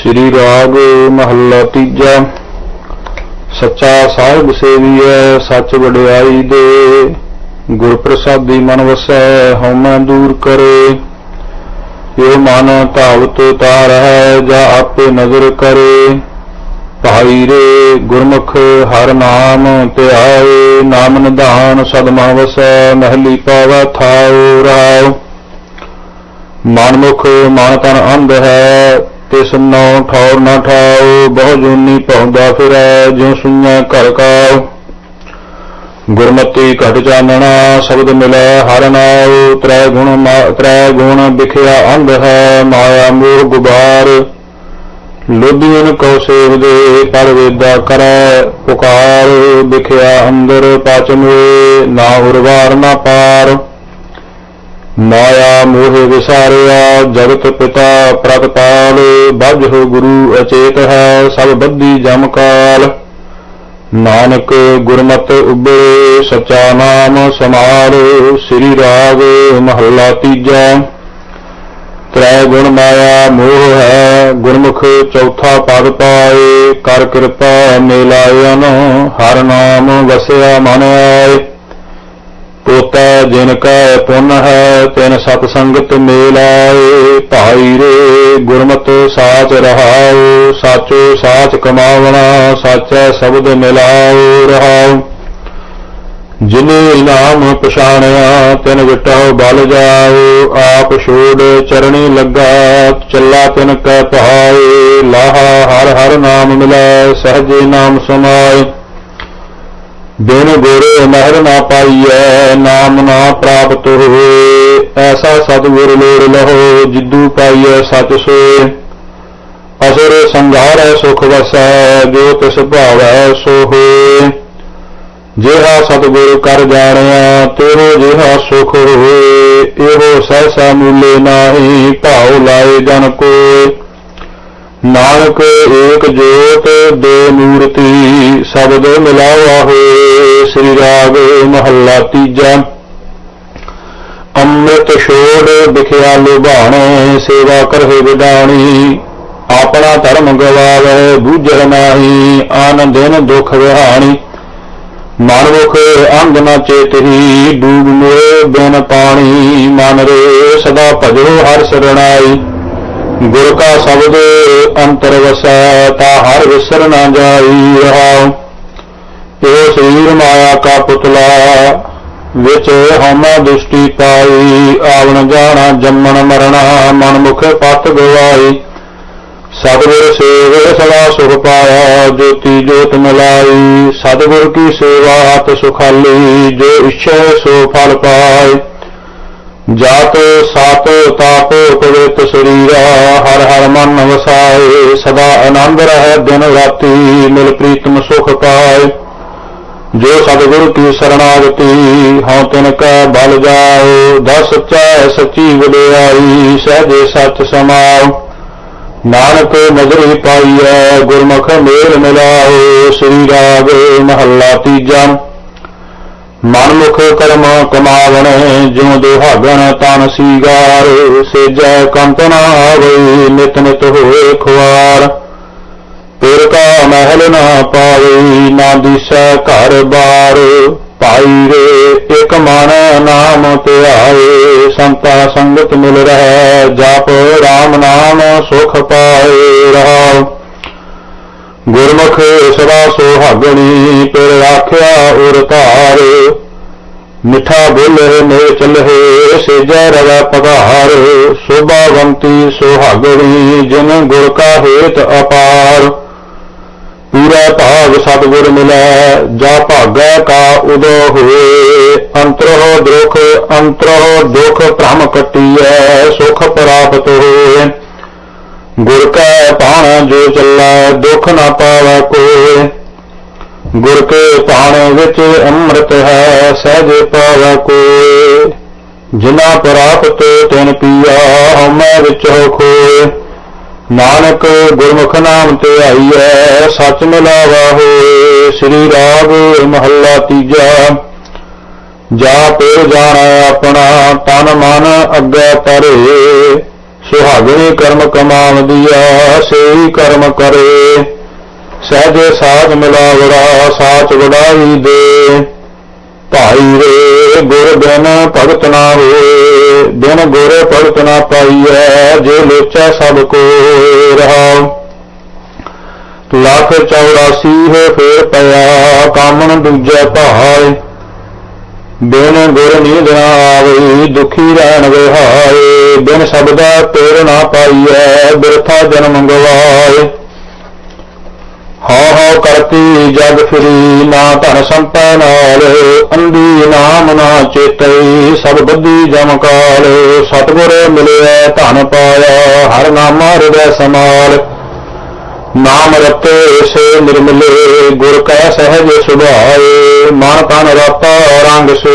ਸ੍ਰੀ ਰਾਗ ਮਹੱਲਾ ਤੀਜਾ। ਸੱਚਾ ਸਾਹਿਬ ਸੇਵੀਐ, ਸੱਚ ਵਡਿਆਈ ਦੇ। ਗੁਰ ਪ੍ਰਸਾਦੀ ਮਨ ਵਸੈ, ਹਉਮੈ ਦੂਰ ਕਰੇ। ਇਹ ਮਨ ਧਾਵਤ ਤਾਰ ਹੈ ਜਾਂ ਆਪੇ ਨਜ਼ਰ ਕਰੇ। ਭਾਈ ਰੇ ਗੁਰਮੁਖ ਹਰ ਨਾਮ ਧਿਆਏ, ਨਾਮ ਨਿਧਾਨ ਸਦਮਾ ਵਸੈ ਮਹਿਲੀ ਪਾਵਾ ਥਾਉ ਰਾਉ। ਮਨਮੁਖ ਮਨ ਤਨ ਅੰਧ ਹੈ, ਤਿਸ ਨੋ ਠੌਰ ਨਾ ਠਾਉ, ਬਹੁ ਜੂਨੀ ਪਹੁੰਦਾ ਫਿਰੈ, ਜਿਉ ਸੁਈਆਂ ਘਰ ਕਾਉ। ਗੁਰਮਤੀ ਘਟ ਚਾਨਣਾ, ਸ਼ਬਦ ਮਿਲੈ ਹਰ ਨਾਉ, ਤ੍ਰੈ ਗੁਣ ਤ੍ਰੈ ਗੁਣ ਵਿਖਿਆ ਅੰਧ ਹੈ, ਮਾਇਆ ਮੋਹ ਗੁਬਾਰ। ਲੋਧੀਨ ਕੋ ਸੇਵਦੇ ਪਰ ਵੇਦਾ ਕਰੈ ਪੁਕਾਰ, ਵਿਖਿਆ ਅੰਦਰ ਪਾਚਮੇ ਨਾ ਹੁਰਵਾਰ ਨਾ ਪਾਰ। ਮਾਇਆ ਮੋਹ ਵਿਸਾਰਿਆ, ਜਗਤ ਪਿਤਾ ਪ੍ਰਤਪਾਲ ਬਜ ਹੋ ਗੁਰੂ ਅਚੇਤ ਹੈ, ਸਭ ਬੱਧੀ ਜਮ ਕਾਲ। ਨਾਨਕ ਗੁਰਮਤਿ ਉਬਰੇ ਸਚਾ ਨਾਮ ਸਮਾਰ, ਸ੍ਰੀ ਰਾਗ ਮਹੱਲਾ ਤੀਜਾ। ਤ੍ਰੈ ਗੁਣ ਮਾਇਆ ਮੋਹ ਹੈ, ਗੁਰਮੁਖ ਚੌਥਾ ਪਦ ਪਾਏ, ਕਰ ਕਿਰਪਾ ਮੇਲਾਇਨ ਹਰ ਨਾਮ ਵਸਿਆ ਮਨ ਆਏ। ਤੋਤਾ ਜਿਨ ਕੈ ਪੁੰਨ ਹੈ, ਤਿਨ ਸਤ ਸੰਗਤ ਮੇਲਾਏ ਭਾਈ ਰੇ ਗੁਰਮਤਿ ਸਾਚ ਰਹਾਉ, ਸਾਚੋ ਸਾਚ ਕਮਾਵਣਾ, ਸਾਚੈ ਸ਼ਬਦ ਮਿਲਾਓ ਰਹਾਓ ਜਿਨੇ ਨਾਮ ਪਛਾਣਿਆ, ਤਿਨ ਵਿਟਾਉ ਬਲ ਜਾਉ ਆਪ ਛੋੜ ਚਰਣੀ ਲੱਗਾ, ਚੱਲਾ ਤਿਨ ਕੈ ਪਹਾਏ, ਲਾਹਾ ਹਰ ਹਰ ਨਾਮ ਮਿਲੈ, ਸਹਜੇ ਨਾਮ ਸਮਾਏ। ਬਿਨ ਗੁਰ ਮਹਿਰ ਨਾ ਪਾਈਐ, ਨਾਮ ਨਾ ਪ੍ਰਾਪਤ ਹੋਏ, ਐਸਾ ਸਤਿਗੁਰ ਲੋੜ ਲਹੋ, ਜਿੱਦੂ ਪਾਈਐ ਸਚ ਸੋਏ। ਅਸੁਰ ਸੰਘਾਰੈ ਸੁਖ ਵਸੈ, ਜੋ ਤਿਸ ਭਾਵੈ ਸੋ ਹੋਏ। ਜਿਹਾ ਸਤਿਗੁਰ ਕਰ ਜਾਣਿਆ, ਤੇਰੋ ਜਿਹਾ ਸੁਖ ਹੋਏ ਇਹੋ ਸਹਿਸਾ ਮੂਲੇ ਨਾਹੀ, ਭਾਉ ਲਾਏ ਜਨ ਕੋਏ। ਨਾਨਕ ਏਕ ਜੋਤ ਦੇ ਮੂਰਤੀ ਸ਼ਬਦ ਮਿਲਾਵਾ ਹੋਏ, ਸ੍ਰੀ ਰਾਗ ਮਹੱਲਾ ਤੀਜਾ। ਅੰਮ੍ਰਿਤ ਛੋੜ ਵਿਖਿਆ ਲੁਭਾਣੇ, ਸੇਵਾ ਕਰਹਿ ਵਿਡਾਣੀ ਆਪਣਾ ਧਰਮ ਗਵਾਵੇ ਬੂਝਰ ਨਾਹੀ, ਆਨੰਦਿਨ ਦੁਖ ਵਿਹਾਣੀ। ਮਨਮੁਖ ਅੰਗ ਨਾ ਚੇਤਹੀ ਡੂਬ ਮੋਏ ਬਿਨ ਪਾਣੀ, ਮਨ ਰੇ ਸਦਾ ਭਜੋ ਹਰ ਸਰਣਾਈ। ਗੁਰ ਕਾ ਸ਼ਬਦ ਅੰਤਰ ਵਸੈ, ਤਾ ਹਰ ਵਿਸਰ ਨਾ ਜਾਈ ਰਹਾਉ। ਇਹ ਸਰੀਰ ਮਾਇਆ ਕਾ ਪੁਤਲਾ, ਵਿੱਚ ਹਮਾ ਦੁਸ਼ਟੀ ਪਾਈ, ਆਵਣ ਜਾਣਾ ਜੰਮਣ ਮਰਣਾ, ਮਨ ਮੁਖ ਪਤ ਗਵਾਈ। ਸਤਿਗੁਰ ਸੇਵੇ ਸਦਾ ਸੁਖ ਪਾਇਆ, ਜੋਤੀ ਜੋਤ ਮਿਲਾਈ। ਸਤਿਗੁਰ ਕੀ ਸੇਵਾ ਹੱਥ ਸੁਖਾਲੀ, ਜੋ ਇੱਛੈ ਸੋ ਫਲ ਪਾਏ। ਜਾਤ ਸਤ ਤਾਪ ਪਵਿੱਤ ਸਰੀਰਾ, ਹਰ ਹਰ ਮਨ ਵਸਾਏ। ਸਦਾ ਆਨੰਦ ਰਹਿ ਦਿਨ ਰਾਤੀ, ਮਿਲ ਪ੍ਰੀਤਮ ਸੁਖ ਪਾਏ। ਜੋ ਸਤਿਗੁਰ ਕੀ ਸਰਣਾਗਤੀ, ਹਉ ਤਿਨ ਕੈ ਬਲ ਜਾਓ ਦਸ ਸੱਚਾ ਸੱਚੀ ਵਡਿਆਈ, ਸਹਜੇ ਸੱਚ ਸਮਾਓ। ਨਾਨਕ ਨਜ਼ਰੀ ਪਾਈਐ, ਗੁਰਮੁਖ ਮੇਲ ਮਿਲਾਓ, ਸ੍ਰੀ ਰਾਗ ਮਹੱਲਾ ਤੀਜਾ। ਮਨਮੁਖ ਕਰਮ ਕਮਾਵਣ, ਜਿਉ ਦੁਹਾਗਣ ਤਨ ਸੀਗਾਰ, ਸੇਜੈ ਕੰਤ ਨਾ ਆਵੇ ਨਿਤ ਨਿਤ ਹੋਏ ਖੁਆਰ। ਪੁਰ ਕਾ ਮਹਿਲ ਨਾ ਪਾਵੇ, ਨਾ ਦਿਸੈ ਘਰ ਬਾਰ। ਭਾਈ ਰੇ, ਇਕ ਮਨ ਨਾਮ ਧਿਆਏ, ਸੰਤਾ ਸੰਗਤ ਮਿਲ ਰਹਿ, ਜਪ RAM ਨਾਮ ਸੁਖ ਪਾਏ ਰਹਾਉ। ਗੁਰਮੁਖ ਸਦਾ ਸੁਹਾਗਣੀ, ਪਿਰ ਰਾਖਿਆ ਉਰ ਧਾਰ। ਮਿੱਠਾ ਬੋਲੇ ਨੇ ਚਲਹਿ ਸੇਜੈ ਰਵੈ ਪਧਾਰ। ਸੋਭਾਵੰਤੀ ਸੁਹਾਗਣੀ, ਜਿਨ ਗੁਰ ਕਾ ਹੇਤ ਅਪਾਰ। ਪੂਰਾ ਭਾਗ ਸਤਿਗੁਰ ਮਿਲੈ, ਜਾ ਭਾਗੈ ਕਾ ਉਦੋ ਹੋਏ। ਅੰਤਰੋ ਦੁਖ ਅੰਤਰੋ ਦੁਖ ਭ੍ਰਮ ਕਟੀਐ, ਸੁਖ ਪ੍ਰਾਪਤ ਹੋਏ। ਗੁਰ ਕੈ ਪਾਣ ਜੋ ਚੱਲੈ, ਦੁਖ ਨਾ ਪਾਵੈ ਕੋਇ ਗੁਰ ਕੇ ਪਾਣ ਵਿੱਚ ਅੰਮ੍ਰਿਤ ਹੈ, ਸਹਿਜ ਪਾਵੈ ਕੋਇ ਜਿਨਾ ਪ੍ਰਾਪਤ ਤਿਨ ਪੀਆ, ਹਉਮੈ ਵਿੱਚ ਹੋ ਖੋਏ। ਨਾਨਕ ਗੁਰਮੁਖ ਨਾਮ ਤੇ ਆਈਐ ਸਚ ਮਿਲਾਵਾ ਹੋਏ, ਸ੍ਰੀ ਰਾਗ ਮਹੱਲਾ ਤੀਜਾ। ਜਾ ਪੇ ਜਾਣਾ ਆਪਣਾ, ਤਨ ਮਨ ਅੱਗੇ ਤਰੇ, ਸੁਹਾਗਣੇ ਕਰਮ ਕਮਾਵਦੀਆ ਸੇਈ ਕਰਮ ਕਰੇ। ਸਹਜੇ ਸਾਜ ਮਿਲਾਵੜਾ, ਸਾਚ ਵਡਾਈ ਦੇ। ਭਾਈ ਰੇ ਗੁਰ ਬਿਨ ਭਗਤ ਨਾ ਹੋਏ, ਬਿਨ ਗੁਰ ਭਗਤ ਨਾ ਪਾਈਐ, ਜੇ ਲੋਚੈ ਸਭ ਕੋ ਰਹਾਉ ਲੱਖ 84 ਹੋ ਫੇਰ ਪਿਆ, ਕਾਮਣ ਦੂਜੇ ਭਾਏ ਬਿਨ ਗੁਰ ਨੀਂਦ ਨਾ ਆਵੇ, ਦੁਖੀ ਰਹਿਣ ਵਿਹਾਏ ਬਿਨ ਸ਼ਬਦਾ ਤੇਰ ਨਾ ਪਾਈਐ, ਬਿਰਥਾ ਜਨਮ ਗਵਾਏ। ਹਉ ਹਉ ਕਰਤੀ ਜਗ ਫਿਰੀ, ਨਾ ਧਨ ਸੰਪੈ ਨਾਲ ਅੰਦੀ ਨਾਮ ਨਾ ਚੇਤਈ ਸਭ ਬੱਧੀ ਜਮ ਕਾਲ, ਸਤਿਗੁਰ ਮਿਲਿਆ ਧਨ ਪਾਇਆ, ਹਰ ਨਾਮਾ ਹਿਰਦੈ ਸਮਾਲ ਨਾਮ ਰਤੇ ਸੇ ਨਿਰਮਲੇ, ਗੁਰ ਕੈ ਸਹਿਜ ਸੁਭਾਏ, ਮਨ ਤਨ ਰਤਾ ਰੰਗ ਸੋ,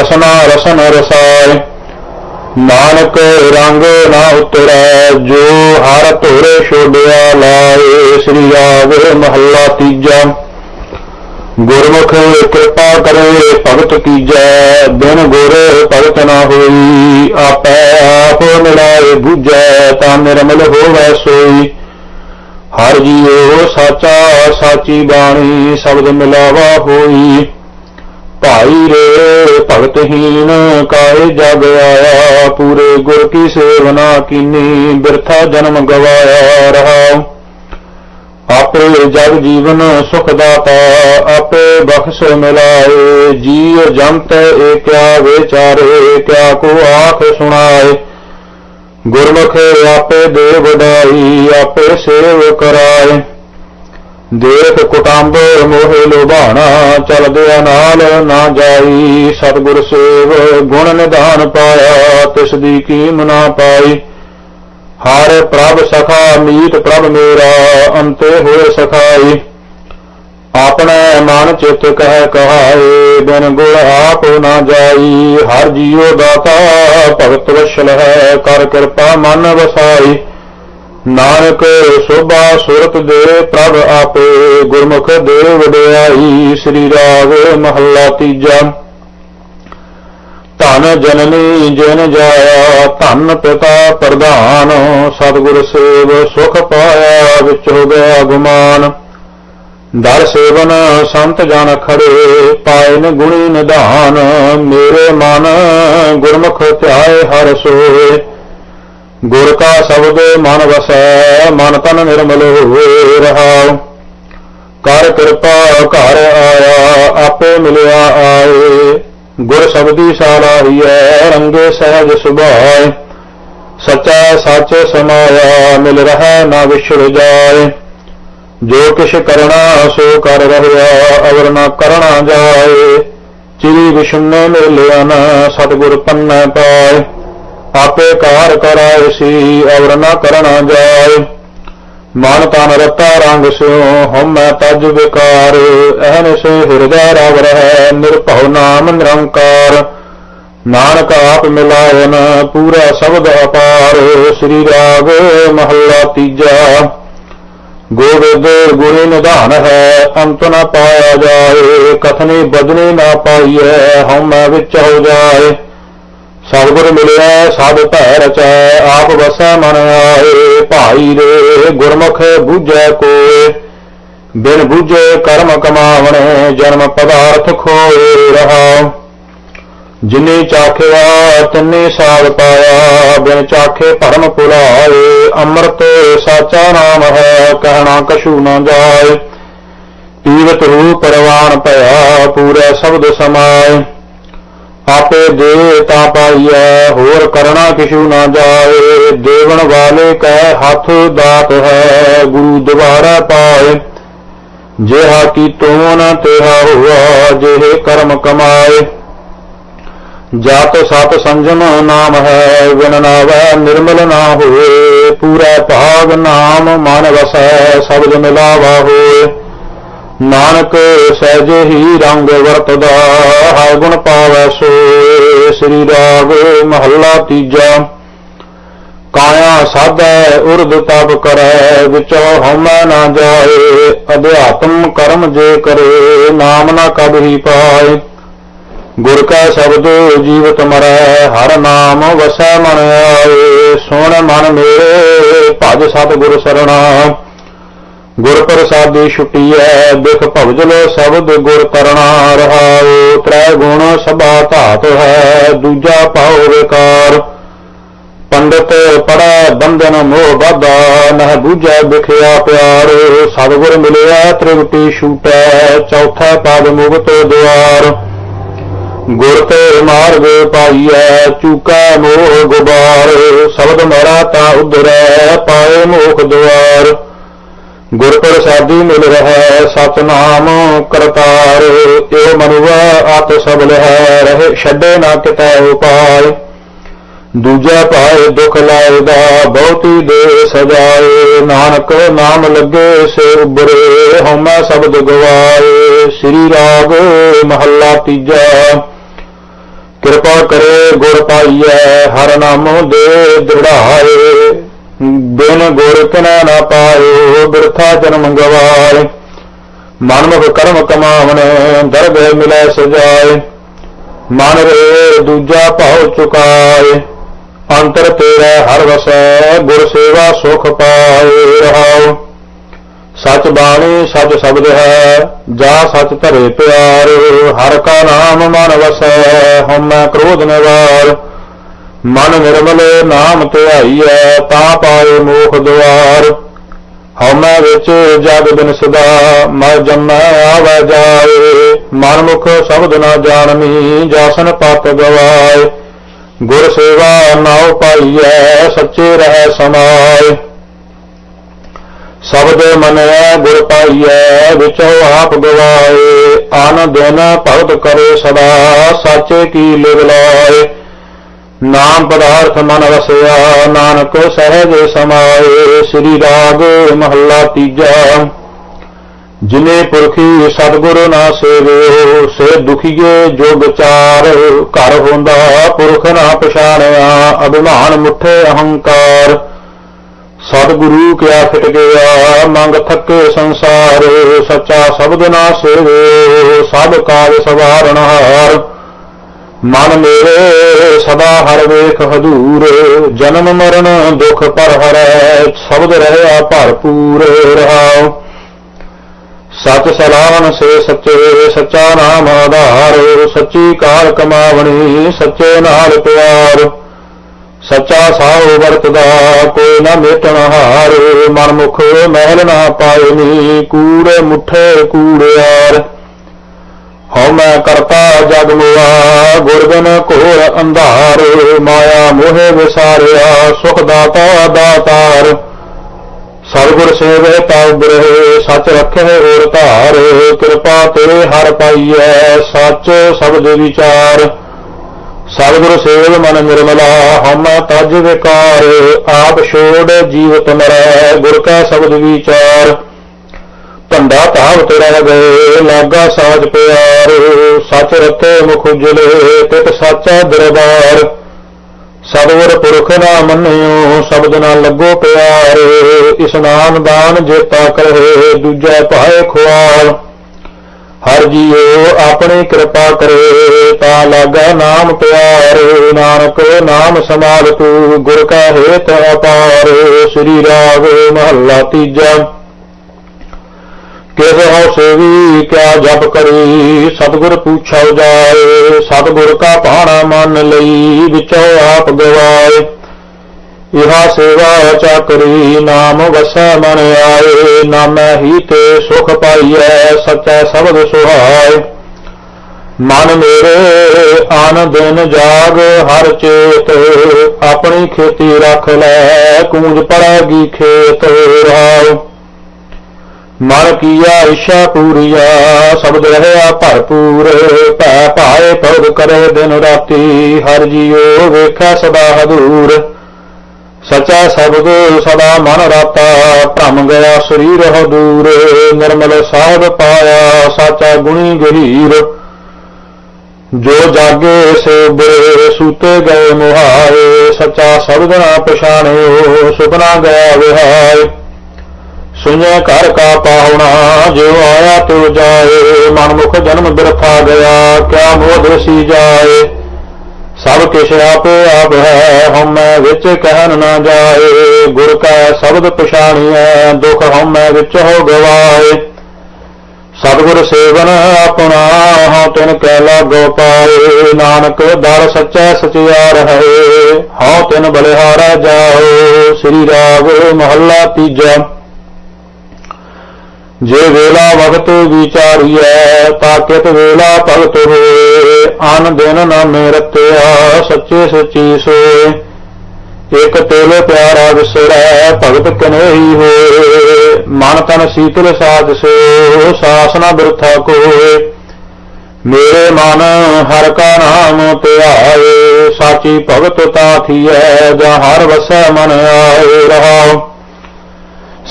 ਰਸਨਾ ਰਸਨ ਰਸਾਏ। ਨਾਨਕ ਰੰਗ ਨਾ ਉਤਰੈ, ਜੋ ਹਰ ਧੋਰੇ ਛੋੜਿਆ ਲਾਏ, ਸ੍ਰੀ ਆਵੇ ਮਹੱਲਾ ਤੀਜਾ। ਗੁਰਮੁਖ ਕਿਰਪਾ ਕਰੇ ਭਗਤ ਕੀਜੈ, ਬਿਨ ਗੁਰ ਭਗਤ ਨਾ ਹੋਈ, ਆਪੈ ਆਪ ਮਿਲਾਏ ਬੁਝੈ, ਤਾਂ ਨਿਰਮਲ ਹੋਵੈ ਸੋਈ। ਹਰ ਜੀਉ ਸਾਚਾ ਸਾਚੀ ਬਾਣੀ, ਸ਼ਬਦ ਮਿਲਾਵਾ ਹੋਈ। ਭਾਈ ਰੇ ਭਗਤਹੀਨ ਕਾਏ ਜਗ ਆਇਆ? ਪੂਰੇ ਗੁਰ ਕੀ ਸੇਵਨਾ ਕੀਨੀ? ਬਿਰਥਾ ਜਨਮ ਗਵਾਇਆ ਰਹਾ। ਆਪੇ ਜਗ ਜੀਵਨ ਸੁਖ ਦਾਤਾ, ਆਪੇ ਬਖਸ਼ ਮਿਲਾਏ। ਜੀਵ ਜੰਤ ਏ ਕਿਆ ਵਿਚਾਰੇ ਕਿਆ ਕੋ ਆਖ ਸੁਣਾਏ। ਗੁਰਮੁਖ ਆਪੇ ਦੇ ਵਡਾਈ, ਆਪੇ ਸੇਵ ਕਰਾਏ। ਦੇਖ ਕੁਟੰਬ ਮੋਹਿ ਲੋਭਾਣਾ ਚਲਦਿਆ ਨਾਲ ਨਾ ਜਾਈ। ਸਤਿਗੁਰ ਸੇਵ, ਗੁਣ ਨਿਧਾਨ ਪਾਇਆ, ਤਿਸ ਦੀ ਕੀਮ ਨਾ ਪਾਈ। ਹਰ ਪ੍ਰਭ ਸਖਾ, ਮੀਤ ਪ੍ਰਭ ਮੇਰਾ, ਅੰਤੇ ਹੋਏ ਸਖਾਈ। ਆਪਣੇ ਮਨ ਚਿਤ ਕਹਿ ਕਹਾਏ, ਬਿਨ ਗੁਣ ਆਪ ਨਾ ਜਾਈ। ਹਰ ਜੀਉ ਦਾਤਾ, ਭਗਤ ਵਸ਼ਲ ਹੈ, ਕਰ ਕਿਰਪਾ ਮਨ ਵਸਾਈ। ਨਾਨਕ ਸੋਭਾ ਸੁਰਤ ਦੇ ਪ੍ਰਭ ਆਪੇ ਗੁਰਮੁਖ ਦੇ ਵਡਿਆਈ, ਸ੍ਰੀ ਰਾਗ ਮਹੱਲਾ ਤੀਜਾ। ਧਨ ਜਨਨੀ ਜਨ ਜਾਇਆ, ਧਨ ਪਿਤਾ ਪ੍ਰਧਾਨ, ਸਤਿਗੁਰ ਸੇਵ ਸੁਖ ਪਾਇਆ, ਵਿੱਚ ਹੋ ਗਿਆ ਗੁਮਾਨ। ਦਰ ਸੇਵਨ ਸੰਤ ਜਨ ਖੜੇ ਪਾਏ ਨ ਗੁਣੀ ਨਿਧਾਨ, ਮੇਰੇ ਮਨ ਗੁਰਮੁਖ ਧਿਆਏ ਹਰ ਸੋਏ। ਗੁਰ ਕਾ ਸ਼ਬਦ ਮਨ ਵਸੈ, ਮਨ ਤਨ ਨਿਰਮਲ ਹੋਏ ਰਹਾਉ। ਕਰ ਕਿਰਪਾ ਘਰ ਆਇਆ, ਆਪੇ ਮਿਲਿਆ ਆਏ। ਗੁਰ ਸ਼ਬਦੀ ਸਾਲਾਹੀਐ ਰੰਗੇ ਸਹਿਜ ਸੁਭਾਏ। ਸੱਚਾ ਸੱਚ ਸਮਾਇਆ, ਮਿਲ ਰਹਾ ਨਾ ਵਿਛੜ ਜਾਏ। ਜੋ ਕਿਛ ਕਰਣਾ ਸੋ ਕਰ ਰਹਿਆ, ਅਵਰ ਨਾ ਕਰਣਾ ਜਾਏ। ਚਿਰੀ ਵਿਸ਼ੁੰਨੇ ਮੇਲਿਆ ਨਾ, ਸਤਿਗੁਰ ਪੰਨੈ ਪਾਏ। ਆਪੇ ਕਾਰ ਕਰਾਏ ਸੀ, ਅਵਰ ਨਾ ਕਰਣਾ ਜਾਏ। ਮਨ ਤਨ ਰਤਾ ਰੰਗ ਸਿਉ ਹਉਮੈ ਤਜ ਵਿਕਾਰ। ਐਨ ਸੇ ਹਿਰਦੈ ਰਵ ਰਹਿ, ਨਿਰਭਉ ਨਾਮ ਨਿਰੰਕਾਰ। ਨਾਨਕ ਆਪ ਮਿਲਾਇਨ, ਪੂਰਾ ਸ਼ਬਦ ਅਪਾਰ। ਸ੍ਰੀ ਰਾਗ ਮਹੱਲਾ ਤੀਜਾ। ਗੋਬਿੰਦ ਗੁਣੀ ਨਿਧਾਨ ਹੈ, ਅੰਤ ਨਾ ਪਾਇਆ ਜਾਏ। ਕਥਨੀ ਬਦਨੀ ਨਾ ਪਾਈਐ ਹਉਮੈ ਵਿੱਚ ਹੋ ਜਾਏ। ਸਤਿਗੁਰ ਮਿਲਿਆ, ਸਭ ਭੈ ਰਚੈ ਆਪ ਵਸੈ ਮਨ ਆਏ, ਭਾਈ ਰੇ, ਗੁਰਮੁਖ ਬੂਝੈ ਕੋਏ। ਬਿਨ ਬੂਝੇ ਕਰਮ ਕਮਾਵਣੇ, ਜਨਮ ਪਦਾਰਥ ਖੋਏ ਰਹਾ। ਜਿਨੇ ਚਾਖਿਆ, ਤਿਨੇ ਸਾਧ ਪਾਇਆ। ਬਿਨ ਚਾਖੇ ਭਰਮ ਭੁਲਾਏ, ਅੰਮ੍ਰਿਤ ਸਾਚਾ ਨਾਮ ਹੈ, ਕਹਿਣਾ ਕਛੂ ਨਾ ਜਾਏ। ਪੀਵਤ ਰੂਪ ਪਰਵਾਨ ਭਇਆ ਪੂਰੇ ਸ਼ਬਦ ਸਮਾਏ। ਆਪੇ ਦੇ ਤਾਂ ਪਾਈਐ, ਹੋਰ ਕਰਣਾ ਕਿਛੂ ਨਾ ਜਾਏ। ਦੇਵਨ ਵਾਲੇ ਕੈ ਹੱਥ ਦਾਤ ਹੈ, ਗੁਰੂ ਦੁਆਰਾ ਪਾਏ। ਜਿਹਾ ਕੀ ਤੋਨ ਨ ਤੇਹਾ ਹੋਆ, ਜਿਹੇ ਕਰਮ ਕਮਾਏ। ਜਾਤ ਸਤ ਸੰਜਮ ਨਾਮ ਹੈ ਵਿਨ ਨਾਵੈ ਨਿਰਮਲ ਨਾ ਹੋਏ। ਪੂਰਾ ਭਾਗ ਨਾਮ ਮਨ ਵਸੈ, ਸ਼ਬਦ ਮਿਲਾਵਾ ਹੋਏ। ਨਾਨਕ ਸਹਿਜੇ ਹੀ ਰੰਗ ਵਰਤਦਾ ਹੈ ਗੁਣ ਪਾਵੈ ਸੋ। ਸ੍ਰੀ ਰਾਗ ਮਹੱਲਾ ਤੀਜਾ, ਕਾਇਆ ਸਾਧੈ ਉਰਦ ਤਪ ਕਰੈ, ਵਿਚੋ ਹਉਮੈ ਨਾ ਜਾਏ, ਅਧਿਆਤਮ ਕਰਮ ਜੇ ਕਰੇ, ਨਾਮ ਨਾ ਕਬਹੀ ਪਾਏ। ਗੁਰ ਕਾ ਸ਼ਬਦ ਜੀਵਤ ਮਰੈ, ਹਰ ਨਾਮ ਵਸੈ ਮਨ ਆਏ। ਸੁਣ ਮਨ ਮੇਰੇ, ਭਜ ਸਤ ਗੁਰ ਸਰਣਾ। ਗੁਰ ਪ੍ਰਸਾਦੀ ਛੁਟੀਐ ਬਿਖ ਭਵਜਲ ਸ਼ਬਦ ਗੁਰ ਤਰਣਾ ਰਹਾਉ, ਤ੍ਰੈ ਗੁਣ ਸਭਾ ਧਾਤ ਹੈ, ਦੂਜਾ ਪਾਉ ਵਿਕਾਰ। ਪੰਡਤ ਪੜੈ ਬੰਧਨ ਮੋਹ ਬਾਧਾ ਨਹ ਬੂਝੈ ਬਿਖਿਆ ਪਿਆਰ। ਸਤਿਗੁਰ ਮਿਲਿਆ, ਤ੍ਰਿਵਟੀ ਛੂਟੈ, ਚੌਥਾ ਪਦ ਮੁਕਤ ਦੁਆਰ। ਗੁਰ ਤੇ ਮਾਰਗ ਪਾਈਐ, ਚੂਕਾ ਮੋਹ ਗੁਬਾਰ। ਸ਼ਬਦ ਮਰਾ ਤਾ ਉਧਰੈ, ਪਾਏ ਮੋਖ ਦੁਆਰ। ਗੁਰ ਪ੍ਰਸਾਦੀ ਮਿਲ ਰਹੈ ਸਤਨਾਮ ਕਰਤਾਰ ਏ ਮਨੁਆ ਆਤ ਸਬਲ ਹੈ ਰਹੇ ਛੱਡੇ ਨਾ ਕਿਤੈ ਉਪਾਏ। ਦੂਜਾ ਪਾਏ ਦੁਖ ਲਾਇਦਾ, ਬਹੁਤੀ ਦੇ ਸਜਾਏ, ਨਾਨਕ ਨਾਮ ਲੱਗੇ ਸੇ ਉਬਰੇ ਹਉਮੈ ਸ਼ਬਦ ਗਵਾਏ, ਸ੍ਰੀ ਰਾਗ ਮਹੱਲਾ ਤੀਜਾ। ਕਿਰਪਾ ਕਰੇ ਗੁਰ ਪਾਈਐ, ਹਰ ਨਾਮੋ ਦੇ ਦ੍ਰਿੜਾਏ। ਬਿਨ ਗੁਰ ਕਿਨਾ ਨਾ ਪਾਇਓ ਬਿਰਥਾ ਜਨਮ ਗਵਾਏ। ਮਨਮੁਖ ਕਰਮ ਕਮਾਵਣ ਦਰਗਹਿ ਮਿਲੈ ਸਜਾਏ। ਮਨ ਰੇ ਦੂਜਾ ਭਾਉ ਚੁਕਾਏ, ਅੰਤਰ ਤੇਰਾ ਹਰ ਵਸੈ, ਗੁਰ ਸੇਵਾ ਸੁਖ ਪਾਏ ਰਹਾਉ। ਸਚ ਬਾਣੀ ਸਚ ਸ਼ਬਦ ਹੈ, ਜਾ ਸਚ ਧਰੇ ਪਿਆਰ, ਹਰ ਕਾ ਨਾਮ ਮਨ ਵਸੈ, ਹਉਮੈ ਕ੍ਰੋਧ ਨਿਵਾਰ। ਮਨ ਨਿਰਮਲ ਨਾਮ ਧਿਆਈਐ ਤਾਂ ਪਾਏ ਮੋਖ ਦੁਆਰ। ਹਉਮੈ ਵਿੱਚ ਜਗ ਬਿਨ ਸਦਾ, ਮਰ ਜੰਮੈ ਆਵੈ ਜਾਏ। ਮਨ ਮੁਖ ਸ਼ਬਦ ਨਾ ਜਾਣਮੀ, ਜਾਸਨ ਪਤ ਗਵਾਏ। ਗੁਰ ਸੇਵਾ ਨਾਉ ਪਾਈਐ, ਸੱਚੇ ਰਹਿ ਸਮਾਏ। ਸ਼ਬਦ ਮਨੈ, ਗੁਰ ਪਾਈਐ, ਵਿਚੋ ਆਪ ਗਵਾਏ। ਆਨ ਦਿਨ ਭਗਤ ਕਰੇ ਸਦਾ, ਸਾਚੇ ਕੀ ਲਿਵ ਲਾਏ। ਨਾਮ ਪਦਾਰਥ ਮਨ ਵਸਿਆ, ਨਾਨਕ ਸਹਿਜ ਸਮਾਏ, ਸ੍ਰੀ ਰਾਗ ਮਹੱਲਾ ਤੀਜਾ। ਜਿਨੇ ਪੁਰਖੀ ਸਤਿਗੁਰੂ ਨਾ ਸੇਵਿਓ ਸੇ ਦੁਖੀਏ ਜੋਗ ਚਾਰ। ਘਰ ਹੁੰਦਾ ਪੁਰਖ ਨਾ ਪਛਾਣਿਆ, ਅਭਿਮਾਨ ਮੁੱਠੇ ਅਹੰਕਾਰ। ਸਤਿਗੁਰੂ ਕਿਆ ਫਿਟ ਗਿਆ, ਮੰਗ ਥੱਕੇ ਸੰਸਾਰ। ਸੱਚਾ ਸ਼ਬਦ ਨਾ ਸੇਵਿਓ ਸਭ ਕਾਜ ਸਵਾਰਨ ਹਾਰ। ਮਨ ਮੇਰੇ, ਸਦਾ ਹਰ ਵੇਖ ਹਜ਼ੂਰ, ਜਨਮ ਮਰਨ ਦੁਖ ਪਰ ਹਰੈ ਸ਼ਬਦ ਰਹਿਆ ਭਰਪੂਰ ਰਹਾਉ ਸਤ ਸਲਾਹਨ ਸੇ ਸੱਚੇ, ਸੱਚਾ ਨਾਮ ਆਧਾਰ, ਸੱਚੀ ਕਾਰ ਕਮਾਵਣੀ, ਸੱਚੇ ਨਾਲ ਪਿਆਰ। ਸੱਚਾ ਸਾਹ ਵਰਤਦਾ, ਕੋਈ ਨਾ ਮੇਟਣ ਹਾਰ ਮਨ ਮੁਖ ਮਹਿਲ ਨਾ ਪਾਇਨੀ ਕੂੜ ਮੁਠੇ ਕੂੜਿਆਰ ਹਉ ਮੈਂ ਕਰਤਾ ਜਗ ਮੁਆ ਗੁਰਬਨ ਘੋਰ ਅੰਧਾਰ, ਮਾਇਆ ਮੋਹਿ ਵਿਸਾਰਿਆ, ਸੁਖ ਦਾਤਾ ਦਾਤਾਰ। ਸਤਿਗੁਰ ਸੇਵੇ ਤਾ ਉਬਰੇ ਸੱਚ ਰੱਖੇ ਹੋਰ ਧਾਰ। ਕਿਰਪਾ ਤੇਰੇ ਹਰ ਪਾਈਐ, ਸੱਚ ਸ਼ਬਦ ਵਿਚਾਰ। ਸਤਿਗੁਰ ਸੇਵ ਮਨ ਨਿਰਮਲਾ ਹਮ ਤਜ ਵਿਕਾਰ। ਆਪ ਛੋੜ ਜੀਵ ਮਰੈ, ਗੁਰ ਕਾ ਸ਼ਬਦ ਵਿਚਾਰ। ਭੰਡਾ ਧਾਵ ਤੇਰਾ ਗਏ ਲਾਗਾ ਸਾਜ ਪਿਆਰ, ਸੱਚ ਰਤੇ ਮੁਖ ਉਜਲੇ ਤਿਤ ਸਾਚਾ ਦਰਬਾਰ। ਸਤਿਗੁਰ ਪੁਰਖ ਨਾ ਮੰਨਿਓ, ਸ਼ਬਦ ਨਾ ਲੱਗੋ ਪਿਆਰ। ਇਸਨਾਨ ਦਾਨ ਜੇਤਾ ਕਰੇ, ਦੂਜਾ ਭਾਏ ਖੁਆਰ। ਹਰ ਜੀਓ ਆਪਣੀ ਕਿਰਪਾ ਕਰੇ, ਤਾਂ ਲਾਗਾ ਨਾਮ ਪਿਆਰ। ਨਾਨਕ ਨਾਮ ਸਮਾਲ ਤੂੰ ਗੁਰ ਕਾ ਹੇਤ ਅਪਾਰ। ਸ੍ਰੀ ਰਾਗ ਮਹੱਲਾ ਤੀਜਾ। ਕਿਸ ਹੋ ਸੇਵੀ ਕਿਆ ਜਪ ਕਰੀ, ਸਤਿਗੁਰ ਪੁੱਛਾਉ ਜਾਏ, ਸਤਿਗੁਰ ਕਾ ਭਾਣਾ ਮੰਨ ਲਈ, ਵਿਚੋ ਆਪ ਗਵਾਏ। ਇਹਾ ਸੇਵਾ ਚਾਕਰੀ, ਨਾਮ ਵਸੈ ਮਨ ਆਏ, ਨਾਮੈ ਹੀ ਤੇ ਸੁਖ ਪਾਈਐ, ਸਚੈ ਸ਼ਬਦ ਸੁਹਾਏ। ਮਨ ਮੇਰੇ ਆਨ ਦਿਨ ਜਾਗ, ਹਰ ਚੇਤ ਆਪਣੀ ਖੇਤੀ ਰੱਖ ਲੈ, ਕੂੰਜ ਪੜਾਗੀ ਖੇਤ ਰਾਉ ਮਨ ਕੀਆ ਇਛਾ ਪੂਰੀਆ, ਸ਼ਬਦ ਰਹਿਆ ਭਰਪੂਰ, ਭੈ ਭਾਏ ਪਉਦ ਕਰੇ ਦਿਨ ਰਾਤੀ, ਹਰ ਜੀਉ ਵੇਖੈ ਸਦਾ ਹਦੂਰ। ਸਚਾ ਸ਼ਬਦ ਸਦਾ ਮਨ ਰਾਤਾ, ਭ੍ਰਮ ਗਿਆ ਸਰੀਰ ਹੋ ਦੂਰ, ਨਿਰਮਲ ਸਾਹਿਬ ਪਾਇਆ ਸਾਚਾ ਗੁਣੀ ਗਹੀਰ। ਜੋ ਜਾਗੇ ਸੇ ਬੁਰੇ, ਸੂਤੇ ਗਏ ਮੁਹਾਏ, ਸੱਚਾ ਸ਼ਬਦ ਨਾ ਪਛਾਣਿਓ, ਸੁਪਨਾ ਗਿਆ ਵਿਹਾਏ। ਸੁਣਿਆ ਘਰ ਕਾ ਪਾਹੁਣਾ, ਜਿਉ ਆਇਆ ਤੋ ਜਾਏ, ਮਨਮੁਖ ਜਨਮ ਬਿਰਥਾ ਗਿਆ, ਕਿਆ ਮੋਹ ਸੀ ਜਾਏ। ਸਭ ਕਿਛ ਆਪੇ ਆਪ ਹੈ, ਹਉਮੈ ਵਿੱਚ ਕਹਿਨ ਨਾ ਜਾਏ। ਗੁਰ ਕਾ ਸ਼ਬਦ ਪਛਾਣੀਐ, ਦੁਖ ਹਉਮੈ ਵਿੱਚ ਹੋ ਗਵਾਏ। ਸਤਿਗੁਰ ਸੇਵਨ ਆਪਣਾ ਹਉ ਤਿਨ ਕੈ ਲਾਗੋ ਪਾਏ। ਨਾਨਕ ਦਰ ਸੱਚਾ ਸਚਿਆਰ ਹੈ ਹਉ ਤਿਨ ਬਲਿਹਾਰਾ ਜਾਓ। ਸ੍ਰੀ ਰਾਗ ਮਹੱਲਾ ਤੀਜਾ। ਜੇ ਵੇਲਾ ਵਕਤ ਵਿਚਾਰੀਐ, ਤਾਕਿਤ ਵੇਲਾ ਭਗਤ ਹੋਏ ਅਨ ਦਿਨ ਨਾਮੇ ਰਤਿਆ ਸੱਚੇ ਸੱਚੀ ਸੋਏ। ਇਕ ਤੇਲੇ ਪਿਆਰਾ ਵਿਸਰੈ, ਭਗਤ ਕਨੇਹੀ ਹੋਏ। ਮਨ ਤਨ ਸੀਤਲ ਸਾਧ ਸੋ ਸਾਸਨਾ ਬਿਰਥਾ ਕੋਏ। ਮੇਰੇ ਮਨ ਹਰ ਕਾ ਨਾਮ ਧਿਆਏ, ਸਾਚੀ ਭਗਤ ਤਾ ਥੀਐ, ਜਾਂ ਹਰ ਵਸੈ ਮਨ ਆਏ ਰਹਾਉ।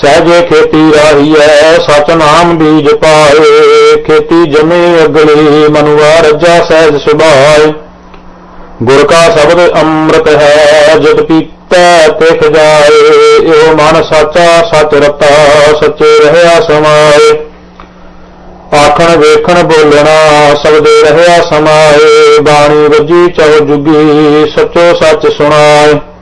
ਸਹਿਜੇ ਖੇਤੀ ਰਾਹੀਐ ਸਚ ਨਾਮ ਬੀਜ ਪਾਏ। ਖੇਤੀ ਜਮੇ ਅਗਲੀ ਮਨੁਆ ਰੱਜਾ ਸਹਿਜ ਸੁਭਾਏ। ਗੁਰ ਕਾ ਸ਼ਬਦ ਅੰਮ੍ਰਿਤ ਹੈ ਜਦ ਪੀਤੈ ਤਿਖ ਜਾਏ। ਇਹੋ ਮਨ ਸਾਚਾ, ਸਚ ਰਤਾ, ਸੱਚੇ ਰਹਿਆ ਸਮਾਏ। ਆਖਣ ਵੇਖਣ ਬੋਲਣਾ, ਸਬਦੇ ਰਹਿਆ ਸਮਾਏ। ਬਾਣੀ ਵੱਜੀ ਚਉ ਜੁਗੀ, ਸੱਚੋ ਸੱਚ ਸੁਣਾਏ।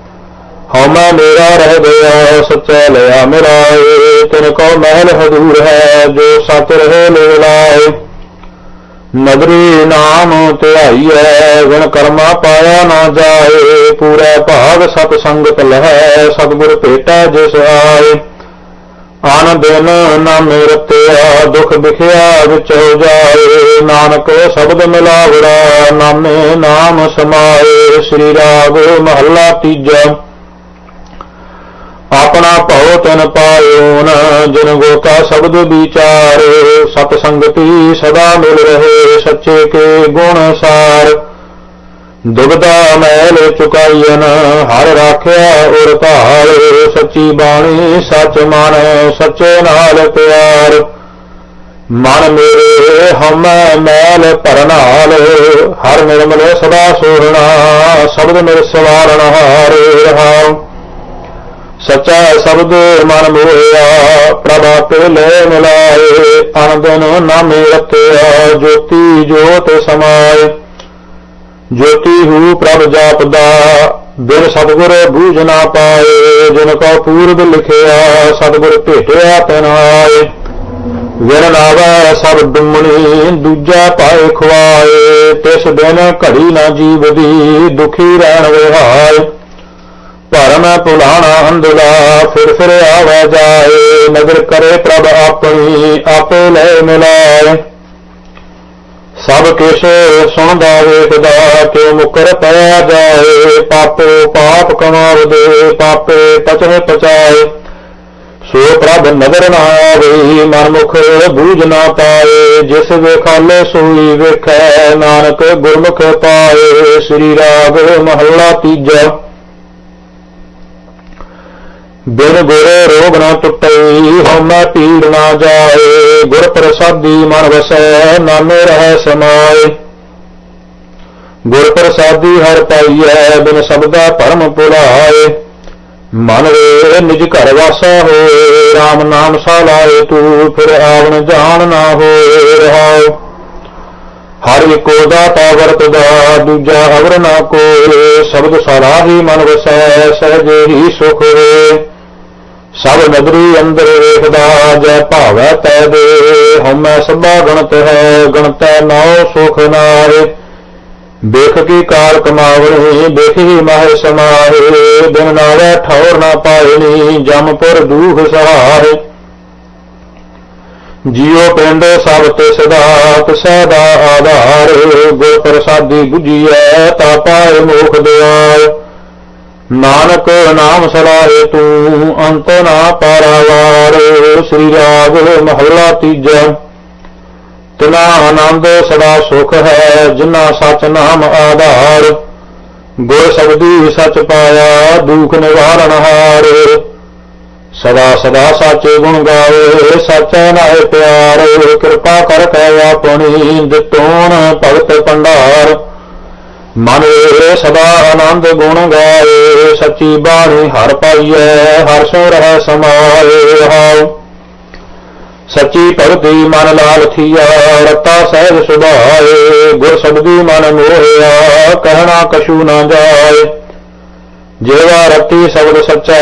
ਹਉਮੈ ਮੇਰਾ ਰਹਿ ਗਿਆ, ਸੱਚਾ ਲਿਆ ਮੇਰਾ ਏ। ਤਿਨ ਕੋ ਮਹਿਲ ਹਦੂਰ ਹੈ, ਜੋ ਸਤ ਰਹੇ ਲੈ ਲਾਏ ਨਗਰੀ ਨਾਮ ਧਿਆਈਐ ਗੁਣ ਕਰਮਾ ਪਾਇਆ ਨਾ ਜਾਏ। ਪੂਰਾ ਭਾਗ ਸਤ ਸੰਗਤ ਲਹੈ, ਸਤਿਗੁਰ ਭੇਟਾ ਜਿਸ ਆਏ। ਆਨ ਦਿਨ ਨਾਮੇ ਰਤਿਆ ਦੁਖ ਵਿਖਿਆ ਵਿੱਚ ਜਾਏ। ਨਾਨਕ ਸ਼ਬਦ ਮਿਲਾਵੜਾ, ਨਾਮੇ ਨਾਮ ਸਮਾਏ। ਸ੍ਰੀ ਰਾਗ ਮਹੱਲਾ ਤੀਜਾ। ਆਪਣਾ ਭਉ ਤਨ ਪਾਇਓ ਜਿਨ ਗੋ ਕਾ ਸ਼ਬਦ ਵਿਚਾਰੇ, ਸਤ ਸੰਗਤੀ ਸਦਾ ਮਿਲ ਰਹੇ, ਸੱਚੇ ਕੇ ਗੁਣ ਸਾਰ। ਦੁਬਦਾ ਮੈਲ ਚੁਕਾਈਨ ਹਰ ਰਾਖਿਆ ਉਰ ਧਾਰ ਸੱਚੀ ਬਾਣੀ ਸੱਚ ਮਨ, ਸੱਚੇ ਨਾਲ ਪਿਆਰ। ਮਨ ਮੇਰੇ ਹਮ ਮੈਲ ਭਰਨਾਲ, ਹਰ ਨਿਰਮਲ ਸਦਾ ਸੋਹਣਾ, ਸ਼ਬਦ ਮਿਰ ਸਵਾਰਨ ਹਾਰੇ ਰਹਾਉ। ਸੱਚਾ ਸ਼ਬਦ ਮਨ ਮੋਹਿਆ ਪ੍ਰਭ ਲੈ ਮਿਲਾਏ ਅਨੰਦਨ ਨਾਮੇ ਰਤਿਆ ਜੋਤੀ ਜੋਤ ਸਮਾਏ। ਜੋਤੀ ਹੂ ਪ੍ਰਭ ਜਾਪਦਾ, ਬਿਨ ਸਤਿਗੁਰ ਬੂਝ ਨਾ ਪਾਏ, ਜਿਨ ਕੋ ਪੂਰਬ ਲਿਖਿਆ, ਸਤਿਗੁਰ ਭੇਟਿਆ ਤੈਨ ਆਏ ਵਿਨ ਨਾਵੈ ਸਭ ਦੁਮਣੀ ਦੂਜਾ ਪਾਏ ਖਵਾਏ ਤਿਸ ਦਿਨ ਘੜੀ ਨਾ ਜੀਵਦੀ, ਦੁਖੀ ਰਹਿਣ ਵਿਹਾਏ। ਭਰਮ ਭੁਲਾਣਾ ਹੰਦਲਾ, ਫਿਰ ਫਿਰ ਆਵੇ ਜਾਏ, ਨਜ਼ਰ ਕਰੇ ਪ੍ਰਭ ਆਪਣੀ, ਆਪੇ ਲੈ ਮਿਲਾਏ। ਸਭ ਕਿਛ ਸੁਣਦਾ ਵੇਖਦਾ, ਕਿਉ ਮੁਕਰ ਪਿਆ ਜਾਏ? ਪਾਪੋ ਪਾਪ ਕਮਾਵਦੇ ਪਾਪੇ ਪਚਨੇ ਪਚਾਏ। ਸੋ ਪ੍ਰਭ ਨਦਰ ਨਾ ਆਵੇ ਮਨ ਮੁਖ ਬੂਝ ਨਾ ਪਾਏ। ਜਿਸ ਵੇਖਾਲੇ ਸੋਈ ਵੇਖੈ, ਨਾਨਕ ਗੁਰਮੁਖ ਪਾਏ। ਸ੍ਰੀ ਰਾਗ ਮਹੱਲਾ ਤੀਜਾ। ਬਿਨ ਗੁਰ ਰੋਗ ਨਾ ਟੁੱਟਈ ਹਉਮੈ ਪੀੜ ਨਾ ਜਾਏ, ਗੁਰ ਪ੍ਰਸਾਦੀ ਮਨ ਵਸੈ ਨਾਮੇ ਰਹਿ ਸਮਾਏ। ਗੁਰ ਪ੍ਰਸਾਦੀ ਹਰ ਪਾਈਐ, ਬਿਨ ਸਬਦਾ ਭਰਮ ਭੁਲਾਏ। ਮਨ ਵੇ ਨਿਜ ਘਰ ਵਾਸਾ ਹੋਏ RAM ਨਾਮ ਸਾਲਾਏ ਤੂੰ ਫਿਰ ਆਵਣ ਜਾਣ ਨਾ ਹੋਏ, ਰਹਾਉ। ਹਰ ਇੱਕੋ ਦਾਤਾ ਵਰਤਦਾ, ਦੂਜਾ ਅਵਰ ਨਾ ਕੋਏ, ਸ਼ਬਦ ਸਾਰਾ ਹੀ ਮਨ ਵਸੈ, ਸਹਿਜੇ ਹੀ ਸੁਖ ਹੋਏ। ਸਭ ਨਗਰੀ ਅੰਦਰ ਵੇਖਦਾ ਜੈ ਭਾਵੈ ਤੈ ਦੇ ਹਮੈ ਸਭਾ ਗਣਤ ਹੈ, ਗਣਤੈ ਨਾਉ ਸੁਖ ਨਾਰੇ ਦੇਖ ਕੀ ਕਾਲ ਕਮਾਵਣੀ ਦੇਖੀ ਮਾਹਿ ਸਮਾਹੇ। ਦਿਨ ਨਾਵੇ ਠੌਰ ਨਾ ਪਾਇਨੀ ਜਮਪੁਰ ਦੂਖ ਸਹਾਰੇ ਜੀਉ ਪਿੰਡ ਸਭ ਤੇ ਸਦਾ ਤਿਸੈ ਦਾ ਆਧਾਰ। ਗੁਰ ਪ੍ਰਸਾਦੀ 부ਜੀਐ ਤਾ ਪਾਏ ਮੋਖ ਦਿਆਲ। ਨਾਨਕ ਨਾਮ ਸਲਾਹੇ ਤੂੰ, ਅੰਤ ਨਾ ਪਾਰਾਵਾਰ। ਸ੍ਰੀ ਰਾਗ ਮਹੱਲਾ ਤੀਜਾ। ਤਿਨਾ ਆਨੰਦ ਸਦਾ ਸੁਖ ਹੈ, ਜਿਨਾ ਸਚ ਨਾਮ ਆਧਾਰ। ਗੁਰ ਸ਼ਬਦੀ ਸਚ ਪਾਇਆ, ਦੁਖ ਨਿਵਾਰਨ ਹਾਰ। ਸਦਾ ਸਦਾ ਸਾਚੇ ਗੁਣ ਗਾਵੇ, ਸਾਚਾ ਨਾਏ ਪਿਆਰ। ਕਿਰਪਾ ਕਰ ਕੈ ਆਪਣੀ ਦਿੱਤੋਣ ਭਗਤ ਭੰਡਾਰ। ਮਨ ਵੇ ਸਦਾ ਆਨੰਦ ਗੁਣ ਗਾਏ, ਸੱਚੀ ਬਾਣੀ ਹਰ ਪਾਈਐ, ਹਰ ਸੋ ਰਹਿ ਸਮਾਏ ਹਾਉ ਸੱਚੀ ਭਗਤੀ ਮਨ ਲਾਲ ਥੀਆ ਰਤਾ ਸਹਿਜ ਸੁਭਾਏ, ਗੁਰ ਸਬਦੀ ਮਨ ਮੋਹਿਆ ਕਹਿਣਾ ਕਛੂ ਨਾ ਜਾਏ। ਜੇਵਾ ਰਤੀ ਸ਼ਬਦ ਸੱਚਾ,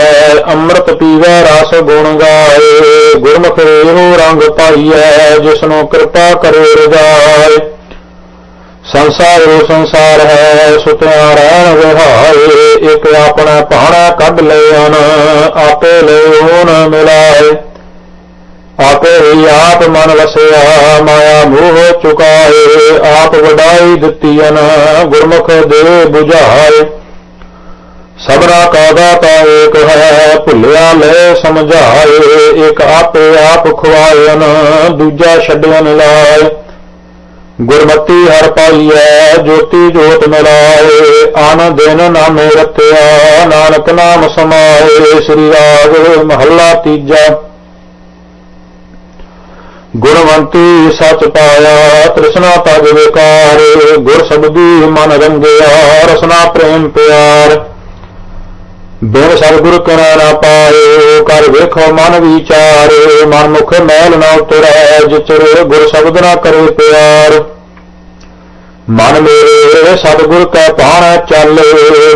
ਅੰਮ੍ਰਿਤ ਪੀਵੇ ਰਸ ਗੁਣ ਗਾਏ, ਗੁਰਮੁਖ ਇਹੋ ਰੰਗ ਪਾਈਐ, ਜਿਸਨੂੰ ਕਿਰਪਾ ਕਰੇ ਰਜਾਏ। ਸੰਸਾਰ ਉਹ ਸੰਸਾਰ ਹੈ ਸੁਤਿਆ ਰਹਿਣ ਵਿਹਾਏ ਇੱਕ ਆਪਣਾ ਭਾਣਾ ਕੱਢ ਲਿਆਨ ਆਪੇ ਲਿਓਨ ਮਿਲਾਏ। ਆਪੇ ਹੀ ਆਪ ਮਨ ਵਸਿਆ, ਮਾਇਆ ਮੋਹ ਚੁਕਾਏ, ਆਪ ਵਡਾਈ ਦਿੱਤੀਨ ਗੁਰਮੁਖ ਦੇ 부ਝਾਏ ਸਬਰਾ ਕਾ ਦਾਤਾ ਏਕ ਹੈ, ਭੁੱਲਿਆ ਲੈ ਸਮਝਾਏ, ਇੱਕ ਆਪੇ ਆਪ ਖਵਾਇਨ ਦੂਜਾ ਛੱਡਣ ਲਾਏ। ਗੁਰਮਤੀ ਹਰ ਪਾਈਐ, ਜੋਤੀ ਜੋਤ ਮਿਲਾਏ ਆਨ ਦਿਨ ਨਾਮੇ ਰਤਿਆ ਨਾਨਕ ਨਾਮ ਸਮਾਏ, ਸ੍ਰੀ ਰਾਗ ਮਹੱਲਾ ਤੀਜਾ। ਗੁਰਵੰਤੀ ਸਚ ਪਾਇਆ, ਤ੍ਰਿਸ਼ਨਾ ਤਜ ਵਿਕਾਰ, ਗੁਰ ਸਬਦੀ ਮਨ ਰੰਗਿਆ, ਰਸਨਾ ਪ੍ਰੇਮ ਪਿਆਰ। ਬਿਨ ਸਤਿਗੁਰ ਕਰਾ ਨਾ ਪਾਏ, ਕਰ ਵੇਖੋ ਮਨ ਵਿਚਾਰ ਮਨ ਮੁਖ ਮੈਲ ਨਾ ਉਤਰੈ ਜਿਚਰ ਗੁਰ ਸ਼ਬਦ ਨਾ ਕਰੇ ਪਿਆਰ। ਮਨ ਮੇਰੇ, ਸਤਿਗੁਰ ਕੈ ਪਾਣ ਚੱਲੇ,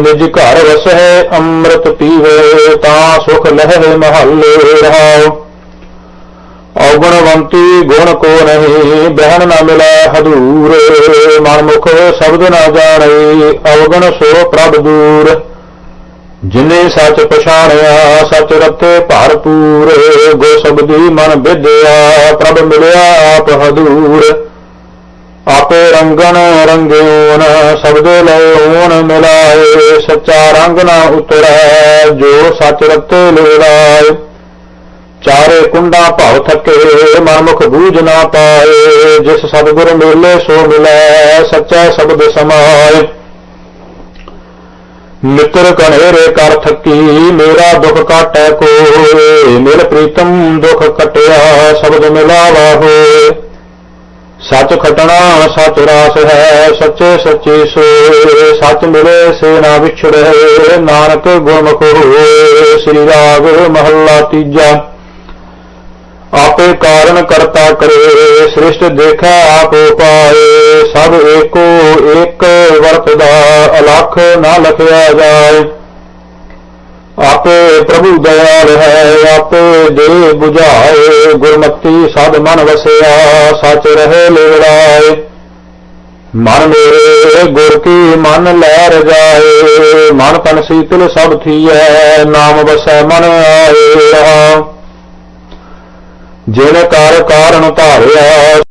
ਨਿਜ ਘਰ ਵਸੈ, ਅੰਮ੍ਰਿਤ ਪੀਵੇ, ਤਾਂ ਸੁਖ ਲਹਿ ਮਹੱਲੇ ਰਹਾਓ ਔਗਣਵੰਤੀ ਗੁਣ ਕੋ ਨਹੀਂ, ਬਹਿਣ ਨਾ ਮਿਲੈ ਹਦੂਰ। ਮਨ ਮੁਖ ਸ਼ਬਦ ਨਾ ਜਾਣੈ, ਔਗਣ ਸੋ ਪ੍ਰਭ ਦੂਰ। ਜਿਨੇ ਸੱਚ ਪਛਾਣਿਆ, ਸੱਚ ਰਤੇ ਭਰਪੂਰ ਗੋ ਸਬਦੀ ਮਨ ਵਿਦਿਆ, ਪ੍ਰਭ ਮਿਲਿਆ ਆਪ ਹਦੂਰ। ਆਪੇ ਰੰਗਨ ਰੰਗਿਓਨ ਸਬਦ ਲਿਓਨ ਮਿਲਾਏ, ਸੱਚਾ ਰੰਗ ਨਾ ਉਤਰੈ, ਜੋ ਸੱਚ ਰਤੇ ਲੋੜਾਏ ਚਾਰੇ ਕੁੰਡਾ ਭਵ ਥਕੇ, ਮਨਮੁਖ ਬੂਝ ਨਾ ਪਾਏ, ਜਿਸ ਸਤਿਗੁਰ ਮਿਲੇ ਸੋ ਮਿਲੈ, ਸੱਚਾ ਸ਼ਬਦ ਸਮਾਏ। ਮਿੱਤਰ ਕਣੇਰੇ ਕਰ ਥੱਕੀ, ਮੇਰਾ ਦੁੱਖ ਕਾਟੈ ਕੋਏ, ਮਿਲ ਪ੍ਰੀਤਮ ਦੁੱਖ ਕਟਿਆ ਸ਼ਬਦ ਮਿਲਾਵਾ ਹੋਏ। ਸੱਚ ਖਟਣਾ ਸੱਚ ਰਾਸ ਹੈ, ਸੱਚੇ ਸੱਚੇ ਸੋਏ। ਸੱਚ ਮਿਲੇ ਸੇ ਨਾ ਵਿਛੜੇ, ਨਾਨਕ ਗੁਰਮੁਖ ਹੋਏ। ਸ੍ਰੀ ਰਾਗ ਮਹੱਲਾ ਤੀਜਾ। ਆਪੇ ਕਾਰਨ ਕਰਤਾ ਕਰੇ, ਸ੍ਰਿਸ਼ਟ ਦੇਖੈ ਆਪ ਪਾਏ ਸਭ ਏਕੋ ਏਕ ਵਰਤਦਾ, ਅਲਖ ਨਾ ਲਖਿਆ ਜਾਏ। ਆਪੇ ਪ੍ਰਭੂ ਦਇਆਲ ਹੈ, ਆਪੇ ਦੇ 부ਝਾਏ ਗੁਰਮਤੀ ਸਦ ਮਨ ਵਸਿਆ, ਸਚ ਰਹੇ ਲੇੜਾਏ ਮਨ ਮੇਰੇ ਗੁਰ ਕੀ ਮਨ ਲੈ ਰਜਾਏ ਮਨ ਤਨ ਸੀਤਲ ਸਭ ਥੀਐ, ਨਾਮ ਵਸੈ ਮਨ ਆਏ ਰਹਾ। ਜਿਨ ਕਰ ਕਾਰਨ ਧਾਰਿਆ